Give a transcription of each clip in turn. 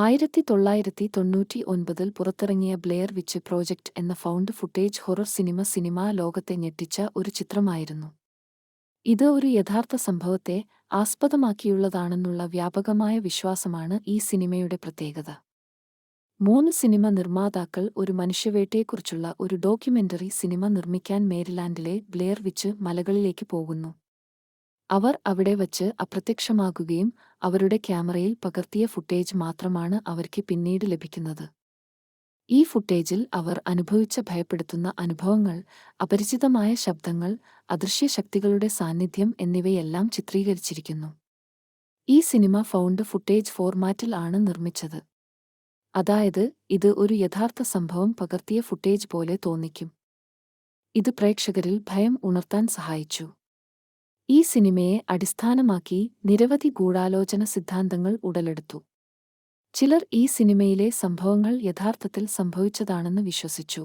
ആയിരത്തി തൊള്ളായിരത്തി തൊണ്ണൂറ്റി ഒൻപതിൽ പുറത്തിറങ്ങിയ ബ്ലെയർ വിച്ച് പ്രോജക്റ്റ് എന്ന found footage horror cinema cinema ലോകത്തെ ഞെട്ടിച്ച ഒരു ചിത്രമായിരുന്നു. ഇത് ഒരു യഥാർത്ഥ സംഭവത്തെ ആസ്പദമാക്കിയുള്ളതാണെന്നുള്ള വ്യാപകമായ വിശ്വാസമാണ് ഈ സിനിമയുടെ പ്രത്യേകത. മൂന്ന് സിനിമ നിർമ്മാതാക്കൾ ഒരു മനുഷ്യവേട്ടയെക്കുറിച്ചുള്ള ഒരു ഡോക്യുമെന്ററി സിനിമ നിർമ്മിക്കാൻ മേരിലാൻഡിലെ ബ്ലെയർ വിച്ച് മലകളിലേക്ക് പോകുന്നു. അവർ അവിടെ വച്ച് അപ്രത്യക്ഷമാകുകയും അവരുടെ ക്യാമറയിൽ പകർത്തിയ ഫുട്ടേജ് മാത്രമാണ് അവർക്ക് പിന്നീട് ലഭിക്കുന്നത്. ഈ ഫുട്ടേജിൽ അവർ അനുഭവിച്ച ഭയപ്പെടുത്തുന്ന അനുഭവങ്ങൾ അപരിചിതമായ ശബ്ദങ്ങൾ അദൃശ്യ ശക്തികളുടെ സാന്നിധ്യം എന്നിവയെല്ലാം ചിത്രീകരിച്ചിരിക്കുന്നു. ഈ സിനിമ ഫൗണ്ട് ഫുട്ടേജ് ഫോർമാറ്റിൽ ആണ് നിർമ്മിച്ചത്. അതായത് ഇത് ഒരു യഥാർത്ഥ സംഭവം പകർത്തിയ ഫുട്ടേജ് പോലെ തോന്നിക്കും. ഇത് പ്രേക്ഷകരിൽ ഭയം ഉണർത്താൻ സഹായിച്ചു. ഈ സിനിമയെ അടിസ്ഥാനമാക്കി നിരവധി ഗൂഢാലോചന സിദ്ധാന്തങ്ങൾ ഉടലെടുത്തു. ചിലർ ഈ സിനിമയിലെ സംഭവങ്ങൾ യഥാർത്ഥത്തിൽ സംഭവിച്ചതാണെന്ന് വിശ്വസിച്ചു.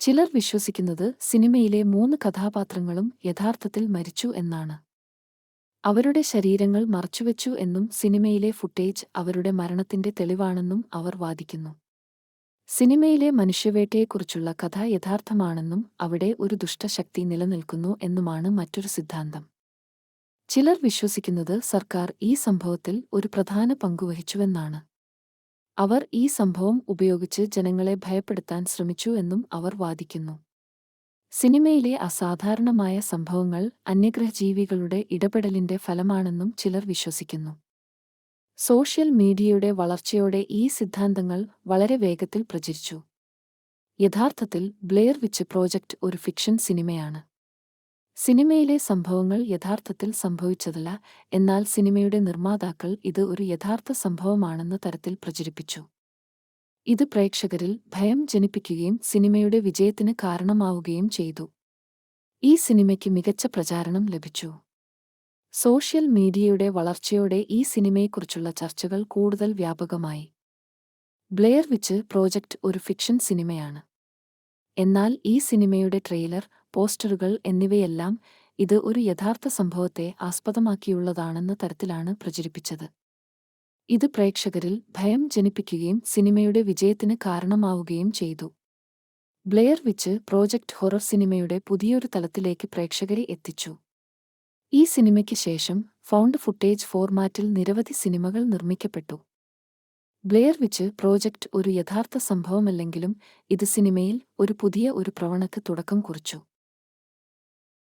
ചിലർ വിശ്വസിക്കുന്നത് സിനിമയിലെ മൂന്ന് കഥാപാത്രങ്ങളും യഥാർത്ഥത്തിൽ മരിച്ചു എന്നാണ്. അവരുടെ ശരീരങ്ങൾ മറച്ചുവെച്ചു എന്നും സിനിമയിലെ ഫുട്ടേജ് അവരുടെ മരണത്തിന്റെ തെളിവാണെന്നും അവർ വാദിക്കുന്നു. സിനിമയിലെ മനുഷ്യവേട്ടയെക്കുറിച്ചുള്ള കഥ യഥാർത്ഥമാണെന്നും അവിടെ ഒരു ദുഷ്ടശക്തി നിലനിൽക്കുന്നു എന്നുമാണ് മറ്റൊരു സിദ്ധാന്തം. ചിലർ വിശ്വസിക്കുന്നത് സർക്കാർ ഈ സംഭവത്തിൽ ഒരു പ്രധാന പങ്കുവഹിച്ചുവെന്നാണ് അവർ ഈ സംഭവം ഉപയോഗിച്ച് ജനങ്ങളെ ഭയപ്പെടുത്താൻ ശ്രമിച്ചു എന്നും അവർ വാദിക്കുന്നു. സിനിമയിലെ അസാധാരണമായ സംഭവങ്ങൾ അന്യഗ്രഹജീവികളുടെ ഇടപെടലിന്റെ ഫലമാണെന്നും ചിലർ വിശ്വസിക്കുന്നു. സോഷ്യൽ മീഡിയയുടെ വളർച്ചയോടെ ഈ സിദ്ധാന്തങ്ങൾ വളരെ വേഗത്തിൽ പ്രചരിച്ചു. യഥാർത്ഥത്തിൽ ബ്ലെയർ വിച്ച് പ്രോജക്റ്റ് ഒരു ഫിക്ഷൻ സിനിമയാണ്. സിനിമയിലെ സംഭവങ്ങൾ യഥാർത്ഥത്തിൽ സംഭവിച്ചതല്ല എന്നാൽ സിനിമയുടെ നിർമ്മാതാക്കൾ ഇത് ഒരു യഥാർത്ഥ സംഭവമാണെന്ന തരത്തിൽ പ്രചരിപ്പിച്ചു. ഇത് പ്രേക്ഷകരിൽ ഭയം ജനിപ്പിക്കുകയും സിനിമയുടെ വിജയത്തിന് കാരണമാവുകയും ചെയ്തു. ഈ സിനിമയ്ക്ക് മികച്ച പ്രചാരണം ലഭിച്ചു. സോഷ്യൽ മീഡിയയുടെ വളർച്ചയോടെ ഈ സിനിമയെക്കുറിച്ചുള്ള ചർച്ചകൾ കൂടുതൽ വ്യാപകമായി. ബ്ലെയർ വിച്ച് പ്രോജക്റ്റ് ഒരു ഫിക്ഷൻ സിനിമയാണ്. എന്നാൽ ഈ സിനിമയുടെ ട്രെയിലർ പോസ്റ്ററുകൾ എന്നിവയെല്ലാം ഇത് ഒരു യഥാർത്ഥ സംഭവത്തെ ആസ്പദമാക്കിയുള്ളതാണെന്ന തരത്തിലാണ് പ്രചരിപ്പിച്ചത്. ഇത് പ്രേക്ഷകരിൽ ഭയം ജനിപ്പിക്കുകയും സിനിമയുടെ വിജയത്തിന് കാരണമാവുകയും ചെയ്തു. ബ്ലെയർ വിച്ച് പ്രോജക്റ്റ് ഹൊറർ സിനിമയുടെ പുതിയൊരു തലത്തിലേക്ക് പ്രേക്ഷകരെ എത്തിച്ചു. ഈ സിനിമയ്ക്ക് ശേഷം ഫൗണ്ട് ഫുട്ടേജ് ഫോർമാറ്റിൽ നിരവധി സിനിമകൾ നിർമ്മിക്കപ്പെട്ടു. ബ്ലെയർ വിച്ച് പ്രോജക്റ്റ് ഒരു യഥാർത്ഥ സംഭവമല്ലെങ്കിലും ഇത് സിനിമയിൽ ഒരു പുതിയ ഒരു പ്രവണക്ക് തുടക്കം കുറിച്ചു.